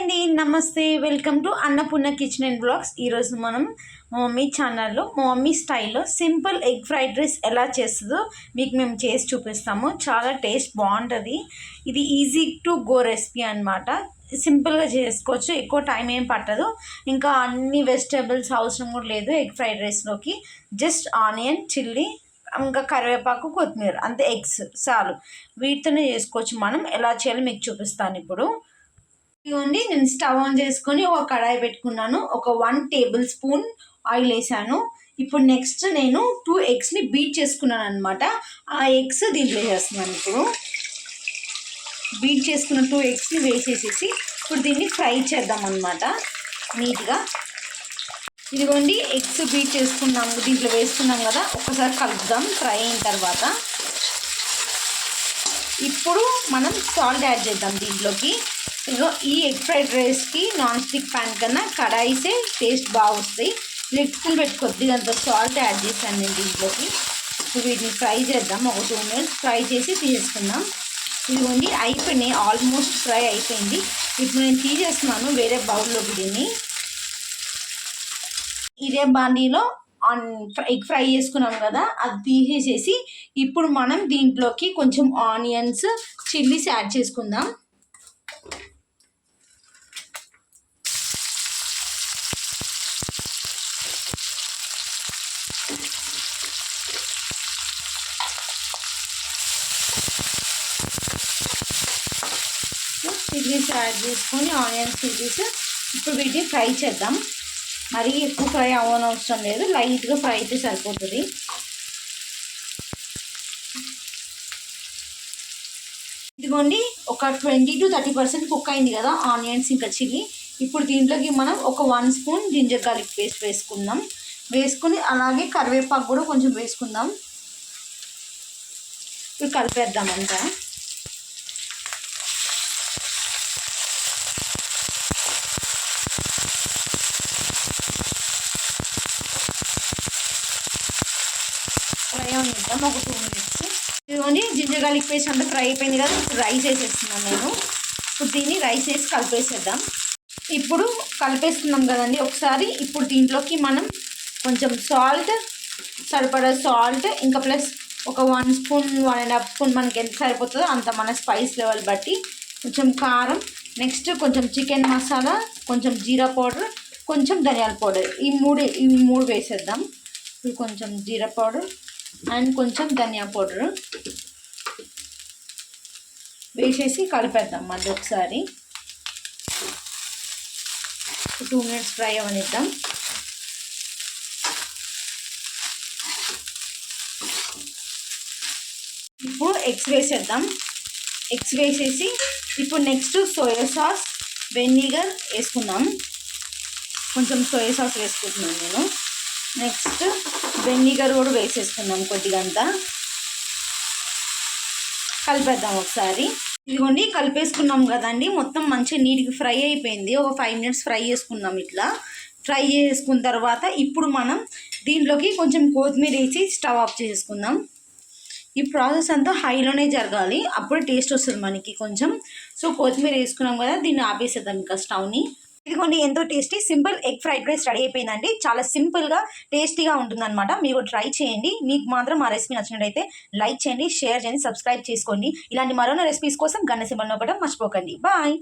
అండి నమస్తే. Welcome to Annapurna kitchen and blogs. ఈరోజు మనం మా మమ్మీ ఛానల్లో మా మమ్మీ స్టైల్లో సింపుల్ ఎగ్ ఫ్రైడ్ రైస్ ఎలా చేస్తుందో మీకు మేము చేసి చూపిస్తాము. చాలా టేస్ట్ బాగుంటుంది. ఇది ఈజీ టు గో రెసిపీ అనమాట సింపుల్గా చేసుకోవచ్చు. ఎక్కువ టైం ఏం పట్టదు. ఇంకా అన్ని వెజిటేబుల్స్ అవసరం కూడా లేదు ఎగ్ ఫ్రైడ్ రైస్లోకి జస్ట్ ఆనియన్ చిల్లీ ఇంకా కరివేపాకు కొత్తిమీర. అంతే ఎగ్స్ చాలు. వీటితోనే చేసుకోవచ్చు. మనం ఎలా చేయాలో మీకు చూపిస్తాను ఇప్పుడు. ఇవ్వండి నేను స్టవ్ ఆన్ చేసుకొని ఒక కడాయి పెట్టుకున్నాను. ఒక వన్ టేబుల్ స్పూన్ ఆయిల్ వేసాను. ఇప్పుడు నెక్స్ట్ నేను టూ ఎగ్స్ని బీట్ చేసుకున్నాను అనమాట ఆ ఎగ్స్ దీంట్లో వేసేస్తున్నాను ఇప్పుడు. బీట్ చేసుకున్న టూ ఎగ్స్ని వేసేసేసి ఇప్పుడు దీన్ని ఫ్రై చేద్దాం అనమాట నీట్గా. ఇదిగోండి ఎగ్స్ బీట్ చేసుకున్నాము. దీంట్లో వేసుకున్నాం కదా ఒకసారి కలుపుదాం ఫ్రై అయిన తర్వాత. ఇప్పుడు మనం సాల్ట్ యాడ్ చేద్దాం దీంట్లోకి. ఇగో ఈ ఎగ్ ఫ్రైడ్ రైస్కి నాన్ స్టిక్ ప్యాన్ కన్నా కడాయిసే టేస్ట్ బాగా వస్తాయి లెగ్స్లు పెట్టి కొద్దిగా అంత సాల్ట్ యాడ్ చేశాను నేను దీంట్లోకి. ఇప్పుడు వీటిని ఫ్రై చేద్దాం. ఒక టూ మినిట్స్ ఫ్రై చేసి తీసేసుకుందాం. ఇదిగోండి అయిపోయినాయి. ఆల్మోస్ట్ ఫ్రై అయిపోయింది. ఇప్పుడు నేను తీసేస్తున్నాను వేరే బౌల్లోకి దీన్ని. ఇదే బాండీలో ఆన్ ఎగ్ ఫ్రై చేసుకున్నాం కదా అది తీసేసేసి ఇప్పుడు మనం దీంట్లోకి కొంచెం ఆనియన్స్ చిల్లీస్ యాడ్ చేసుకుందాం. చిల్లీస్ యాడ్ చేసుకొని ఆనియన్స్ చిల్లీస్ ఇప్పుడు వీటిని ఫ్రై చేద్దాం. మరీ ఎక్కువ ఫ్రై అవ్వనవసరం లేదు. లైట్గా ఫ్రై అయితే సరిపోతుంది. ఇదిగోండి ఒక twenty to thirty percent cook అయింది కదా ఆనియన్స్ ఇంకా చిల్లీ. ఇప్పుడు దీంట్లోకి మనం ఒక one spoon ginger garlic paste వేసుకుందాం. వేసుకుని అలాగే కరివేపాకు కూడా కొంచెం వేసుకుందాం. ఇప్పుడు కలిపేద్దాం అంతా. ఫ్రై అవనిద్దాం ఒక టూ మినిట్స్. ఇదిగోండి జింజర్ గార్లిక్ పేస్ట్ అంతా ఫ్రై అయిపోయింది కదా ఇప్పుడు రైస్ వేసేస్తున్నాను నేను. ఇప్పుడు దీన్ని రైస్ వేసి కలిపేసేద్దాం. ఇప్పుడు కలిపేస్తున్నాం కదండి ఒకసారి. ఇప్పుడు దీంట్లోకి మనం కొంచెం సాల్ట్ సరిపడా సాల్ట్ ఇంకా ప్లస్ ఒక one spoon one and half spoon మనకి ఎంత సరిపోతుందో అంత మన స్పైస్ లెవెల్ బట్టి. కొంచెం కారం నెక్స్ట్ కొంచెం చికెన్ మసాలా కొంచెం జీరా పౌడర్ కొంచెం ధనియాల పౌడర్. ఈ మూడు ఈ మూడు వేసేద్దాం. ఇప్పుడు కొంచెం జీరా పౌడర్ అండ్ కొంచెం ధనియా పౌడరు. వేసేసి కలిపేద్దాం మళ్ళీ ఒకసారి. టూ మినిట్స్ ఫ్రై అవనిద్దాం. ఇప్పుడు ఎగ్స్ వేసేద్దాం. ఎగ్స్ వేసేసి ఇప్పుడు నెక్స్ట్ సోయా సాస్ వెనిగర్ వేసుకుందాం. కొంచెం సోయా సాస్ వేసుకుంటున్నాను నేను. నెక్స్ట్ వెనిగర్ కూడా వేసేసుకుందాం కొద్దిగా అంతా కలిపేద్దాం ఒకసారి. ఇదిగోండి కలిపేసుకున్నాం కదండి. మొత్తం మంచిగా నీట్గా ఫ్రై అయిపోయింది. ఒక ఫైవ్ మినిట్స్ ఫ్రై చేసుకుందాం ఇట్లా. ఫ్రై చేసుకున్న తర్వాత ఇప్పుడు మనం దీంట్లోకి కొంచెం కొత్తిమీర వేసి స్టవ్ ఆఫ్ చేసుకుందాం. ఈ ప్రాసెస్ అంతా హైలోనే జరగాలి. అప్పుడు టేస్ట్ వస్తుంది మనకి కొంచెం. సో కొత్తిమీర వేసుకున్నాం కదా దీన్ని ఆపేసేద్దాం ఇంకా స్టవ్ని. ఇదిగోండి ఎంతో tasty simple egg fried rice ready అయిపోయిందండి. చాలా సింపుల్గా టేస్టీగా ఉంటుందన్నమాట. మీరు ట్రై చేయండి. మీకు మాత్రం మా రెసిపీ నచ్చినట్టయితే లైక్ చేయండి షేర్ చేయండి సబ్స్క్రైబ్ చేసుకోండి. ఇలాంటి మరొన్న రెసిపీస్ కోసం గన్న సింబల్ నొక్కడం మర్చిపోకండి. బాయ్!